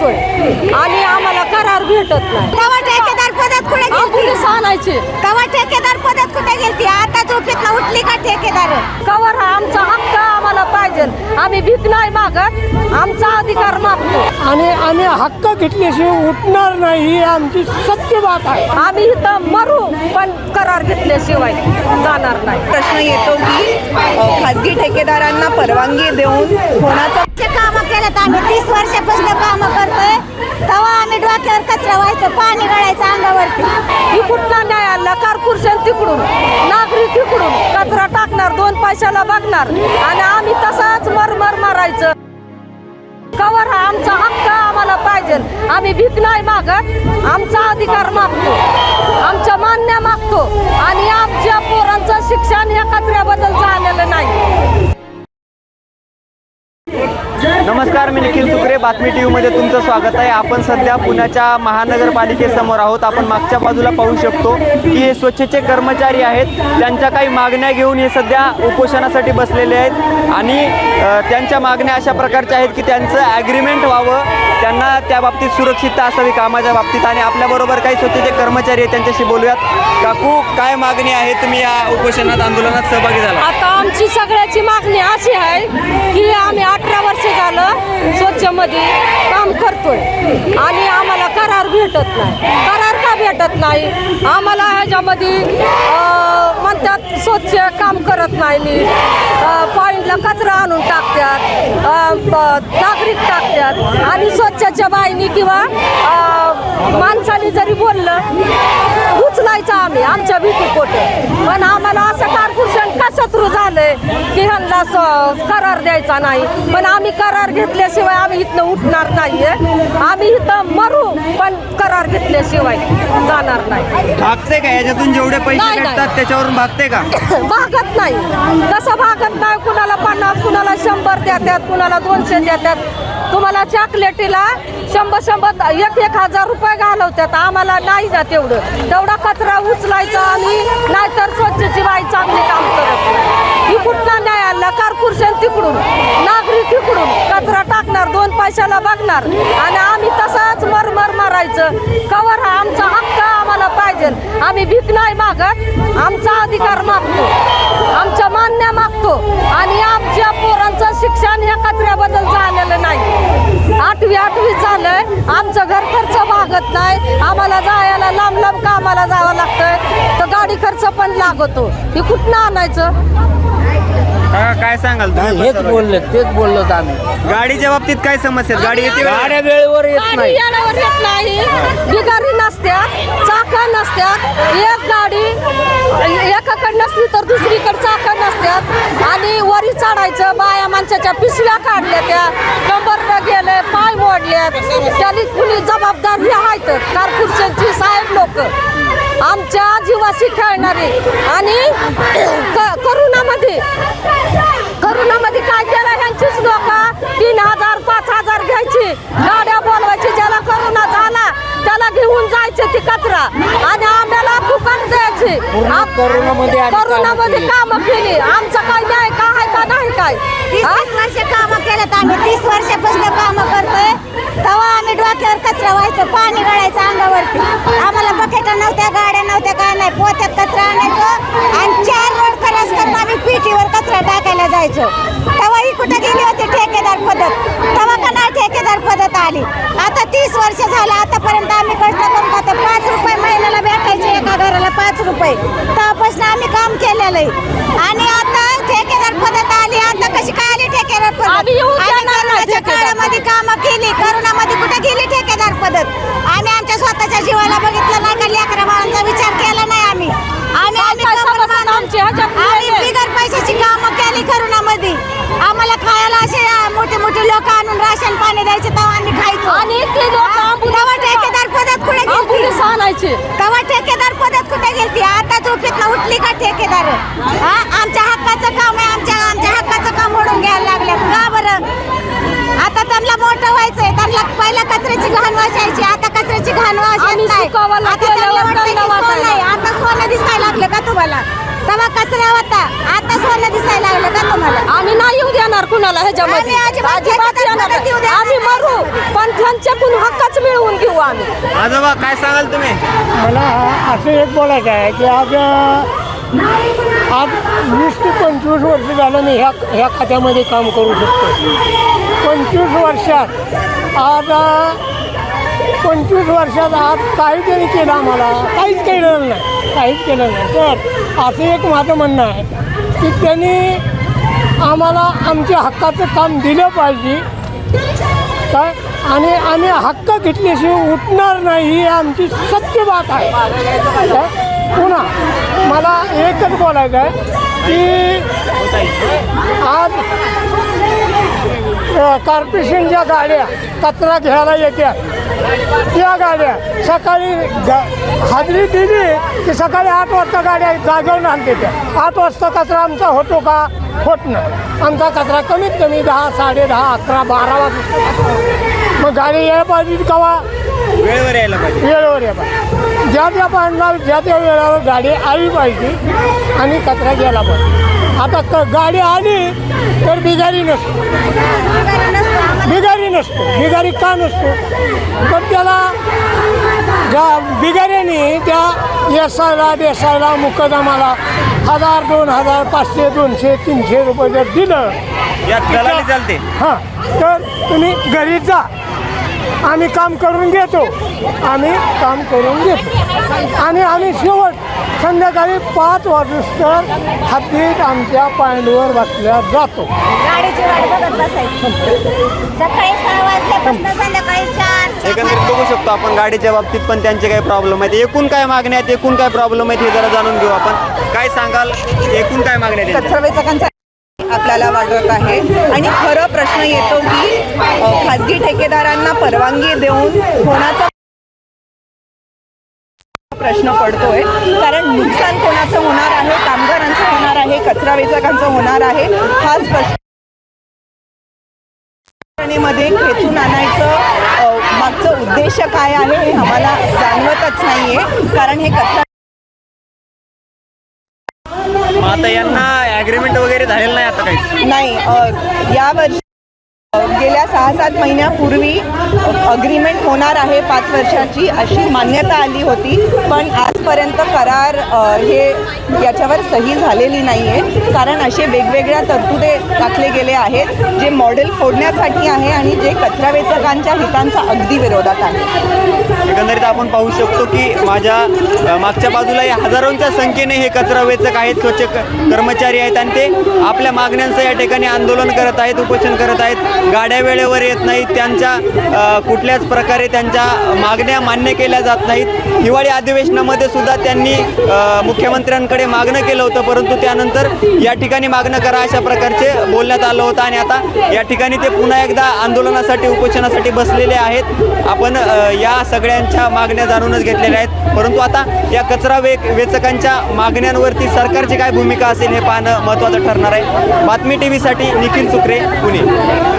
करतोय आणि आम्हाला करार भेटत नाही. कवा ठेकेदार पदात कुठे पोलीस आणायचे ठेकेदार पदात कुठे गेलती? आता झोपेत उठली का ठेकेदार? कवर हा आमचा हक्क आम्हाला पाहिजे. आम्ही भीक नाही मागत. आमचा अधिकार मागतो. आणि आम्ही हक्क घेतल्याशिवाय उठणार नाही ही आमची सत्य बात आहे. आम्ही इथं मरू पण करार घेतल्याशिवाय जाणार नाही. प्रश्न येतो की अ, खाजगी ठेकेदारांना परवानगी देऊन होणाचा काम केलं तर आम्ही तीस वर्षापासून काम तेव्हा डोक्यावर व्हायचं पाणी गळायचं अंगावरती. इकडून न्याय आणला कारखुर्शन तिकडून. नागरिक इकडून. कचरा टाकणार दोन पैशाला बघणार. आणि आम्ही तसाच मरमर मारायचं. कवर हा आमचा हक्क आम्हाला पाहिजे. आम्ही भीक नाही मागत. आमचा अधिकार मागतो. आमच्या मान्य मागतो. आणि आमच्या पोरांचं शिक्षण या कचऱ्याबद्दल झालेलं नाही. नमस्कार मी निखिल सुक्रे बातमी टी व्हीमध्ये तुमचं स्वागत आहे. आपण सध्या पुण्याच्या महानगरपालिकेसमोर आहोत. आपण मागच्या बाजूला पाहू शकतो की हे स्वच्छचे कर्मचारी आहेत. त्यांच्या काही मागण्या घेऊन हे सध्या उपोषणासाठी बसलेले आहेत. आणि त्यांच्या मागण्या अशा प्रकारच्या आहेत की त्यांचं ॲग्रीमेंट व्हावं. त्यांना त्या बाबतीत सुरक्षितता असावी कामाच्या बाबतीत. आणि आपल्याबरोबर काही स्वच्छचे कर्मचारी आहेत त्यांच्याशी बोलूयात. काकू काय मागणी आहे? तुम्ही या उपोषणात आंदोलनात सहभागी झाला. आता आमची सगळ्याची मागणी अशी आहे की आम्ही अठरा वर्ष झालं स्वच्छमध्ये काम करतोय. आणि आम्हाला करार भेटत नाही. करार का भेटत नाही? आम्हाला ह्याच्यामध्ये म्हणतात स्वच्छ काम करत नाही नीट पॉईंटला कचरा आणून टाकतात. नागरिक टाकतात. आणि स्वच्छच्या बाईनी किंवा माणसाने जरी बोललं उचलायचं आम्ही आमच्या भीतीपोटे. पण आम्हाला असं कारकुशन का शत्रू झालंय की ह्यांना करार द्यायचा नाही. पण आम्ही करार घेतल्याशिवाय आम्ही इथनं उठणार नाहीये. आम्ही इथं मरू पण करार घेतल्याशिवाय जाणार नाही. भागते का? याच्यातून जेवढे पैसे नाही, नाही. भेटतात त्याच्यावरून भागते का? भागत नाही. कसं भागत नाही? कुणाला पन्नास कुणाला शंभर देतात कुणाला दोनशे देतात. तुम्हाला चॉकलेटीला शंभर शंभर एक एक हजार रुपये घालवतात. आम्हाला नाही ना तेवढं. तेवढा कचरा उचलायचा आणि नाहीतर स्वच्छची बाई चांगली काम करत कुठला न्याय आणला? आणलं कारकुर्शन तिकडून. नागरिक तिकडून. कचरा टाकणार दोन पैशाला बघणार. आणि आम्ही तसाच मरमर मारायचं. कवर हा आमचा हक्क आम्हाला पाहिजे. आम्ही भीक नाही मागत. आमचा अधिकार मागतो. आमच्या मान्य मागतो. आणि आमच्या पोरांचं शिक्षण या कचऱ्याबद्दल झालेलं नाही. आठवी आठवी झालंय. आमचं घर खर्च भागत नाही. आम्हाला जायला लांब लांब कामाला जावं लागतं. खर्च पण लागतो. हे कुठनं आणायचं? काय सांगाल तुम्ही? हेच? बोलले तेच बोललो आम्ही. गाडीच्या बाबतीत काय समस्या आहेत? गाडी येते वेळेवर? गाड्या वेळेवर येत गाडी नाही. येण्यावर येत नाही. बिगारी नसत्यात चाका नसत्यात एक गाडी एकाकडे नसली तर दुसरीकडे चाका नसत्यात आणि वरी चढायचं बाया माणसाच्या पिशव्या काढल्या त्या. कंबर गेले पाय मोडल्यात. त्याला कुणी जबाबदार आहेत. कारखुर्शांची साहेब लोक. आमच्या जीवाशी खेळणारे. आणि क- करोनामध्ये करोनामध्ये काय केलं ह्यांचीच लोक? तीन हजार पाच हजार घ्यायची. गाड्या बोलवायची ज्याला करोना झाला त्याला घेऊन जायचे ती कचरा. आणि आम्हाला फुकट द्यायची. करोनामध्ये कामं करोनामध्ये केली. काम केली. आमचं काय न्याय का आहे का नाही काय? तीस वर्ष काम केलं तर आम्ही. तीस वर्षापासून काम करतोय. तेव्हा आम्ही डोक्यावर कचरा व्हायचं पाणी गळायचं अंगावरती. आम्हाला बकेटा नव्हत्या नाही पोत्यात कचरा आणायचो आणि चार रोड क्रॉस करून आम्ही पिटीवर कचरा टाकायला जायचो. तेव्हा ही कुठे गेली होती? ठेकेदार पद्धत तेव्हा का नाही ठेकेदार पद्धत आली. आता तीस वर्ष झालं आतापर्यंत आम्ही कष्ट करून खातो पाच रुपये महिन्याला भेटायचे एका घराला पाच रुपये. तेव्हापासून आम्ही काम केलेलं आहे. आणि आता ठेकेदार पद्धत आली आता कशी काय आली ठेकेदार पद्धत काळामध्ये कामं केली करोनामध्ये कुठे गेली ठेकेदार पद्धत आम्ही आमच्या स्वतःच्या जीवाला बघितलं नाही का? लेकरा बाळांचा विचार केला द्यायचे तेव्हा आम्ही खायचो. आणि ते लोक? तेव्हा ठेकेदार पद्धत कुठे गेली आणायचे. तेव्हा ठेकेदार पद्धत कुठे गेलती? आता झोपेत उठली का ठेकेदार? हा आमच्या हक्काचं काम आहे आमच्या आमच्या हक्काचं काम ओढून घ्यायला लागल्यात का बरं? आता त्यांना मोठं व्हायचंय. त्यांना पहिला कचऱ्याची घाण वाशायची आता कचऱ्याची घाण वाश आम्ही येत नाही सुकावाला आता त्यांना केल्यावर वाटतं की त्यांना सोनं वाटायला. आहे. आता सोनं दिसायला लागलं का तुम्हाला? तेव्हा कचरा होता. आता सोनं दिसायला लागलं का तुम्हाला? आम्ही नाही येऊ देणार कुणाला ह्याच्यामध्ये. अजिबात येणार नाही. आम्ही मरू पण त्यांच्याकडून हक्कच मिळवून घेऊ आम्ही. आजोबा काय सांगाल तुम्ही? मला असं एक बोलायचं आहे की आज आज वीस ते पंचवीस वर्ष झालं मी ह्या ह्या खात्यामध्ये काम करू शकतो. पंचवीस वर्षात आज पंचवीस वर्षात आज काही त्यांनी केलं आम्हाला. काहीच केलेलं नाही. काहीच केलं नाही. तर असं एक माझं म्हणणं आहे की त्यांनी आम्हाला आमच्या हक्काचं काम दिलं पाहिजे. काय? आणि आम्ही हक्क घेतल्याशिवाय उठणार नाही ही आमची सत्य बात आहे. पुन्हा मला एकच बोलायचं आहे की आज अ, कॉर्पोरेशनच्या गाड्या कचरा घ्यायला येत्या त्या गाड्या. सकाळी हाजरी दिली की सकाळी आठ वाजता गाड्या जागेवर आणते त्या. आठ वाजता कचरा आमचा होतो का? होत नाही. आमचा कचरा कमीत कमी दहा साडे दहा अकरा बारा वाजता. मग गाडी यायला पाहिजे कवा? वेळेवर यायला पाहिजे. वेळेवर या पाहिजे. ज्या त्या पाहणार ज्या त्या वेळेवर गाडी आली पाहिजे आणि कचरा गेला पाहिजे. आता क गाडी आली तर बिगारी नसतो. बिगारी नसतो बिगारी का नसतो? तर त्याला गा बिगाऱ्याने त्या एसायला देसायला मुकदमाला हजार दोन हजार पाचशे दोनशे तीनशे रुपये जर दिलं दलाली चालते. हां तर तुम्ही घरी जा. आम्ही काम करून घेतो. आम्ही काम करून घेतो. आणि आम्ही शेवट संध्याकाळी पाच वाजूस्तर हद्दीत आमच्या पायंडीवर बसल्या जातो. गाडीची वाट बघत बसायची. सकाळी सहा वाजल्यापासून संध्याकाळी चार एकंदरीत बघू शकतो आपण गाडीच्या बाबतीत पण त्यांचे काही प्रॉब्लेम आहेत. एकूण काय मागण्या आहेत? एकूण काय प्रॉब्लेम आहेत हे जरा जाणून घेऊ आपण. काय सांगाल? एकूण काय मागण्या आहेत? कचरा वेचकांचा आपल्याला वाटत आहे. आणि खरं प्रश्न येतो की खाजगी ठेकेदारांना परवानगी देऊन होण्याचा प्रश्न पडतोय. कारण नुकसान कोणाचं होणार आहे कामगारांचं होणार आहे कचरा वेचकांचं होणार आहे हा स्पष्टमध्ये खेचून आणायचं मागचं उद्देश काय आहे हे आम्हाला जाणवतच नाहीये. कारण हे कचरा आता यांना ॲग्रीमेंट वगैरे झालेलं नाही आता काही? नाही अ, यावर्षी अ, गेल्या सहा सात महिन्यापूर्वी अग्रीमेंट होणार आहे पाच वर्षाची अशी मान्यता आली होती. पण आजपर्यंत करार हे याच्यावर सही झालेली नाही आहे कारण असे वेगवेगळ्या तरतुदे टाकले गेले आहेत जे मॉडेल फोडण्यासाठी आहे आणि जे कचरा वेचकांच्या हितांचा अगदी विरोधात आहे. एकंदरीत आपण पाहू शकतो की माझ्या मागच्या बाजूला या हजारोंच्या संख्येने हे कचरा वेचक आहेत स्वच्छ क- कर्मचारी आहेत आणि ते आपल्या मागण्यांचं या ठिकाणी आंदोलन करत आहेत उपोषण करत आहेत. गाड्या वेळेवर येत नाहीत त्यांच्या कुठल्याच प्रकारे त्यांच्या मागण्या मान्य केल्या जात नाहीत. हिवाळी अधिवेशनामध्ये सुद्धा त्यांनी मुख्यमंत्र्यांकडे मुख्यमंत्र्यांकडे मागणं केलं होतं परंतु त्यानंतर या ठिकाणी मागणं करा अशा प्रकारचे बोलण्यात आलं होतं आणि आता या ठिकाणी ते पुन्हा एकदा आंदोलनासाठी उपोषणासाठी बसलेले आहेत. आपण या सगळ्यांच्या मागण्या जाणूनच घेतलेल्या आहेत. परंतु आता या कचरा वे वेचकांच्या मागण्यांवरती सरकारची काय भूमिका असेल हे पाहणं महत्त्वाचं ठरणार आहे. बातमी टी व्हीसाठी निखिल सुक्रे पुणे.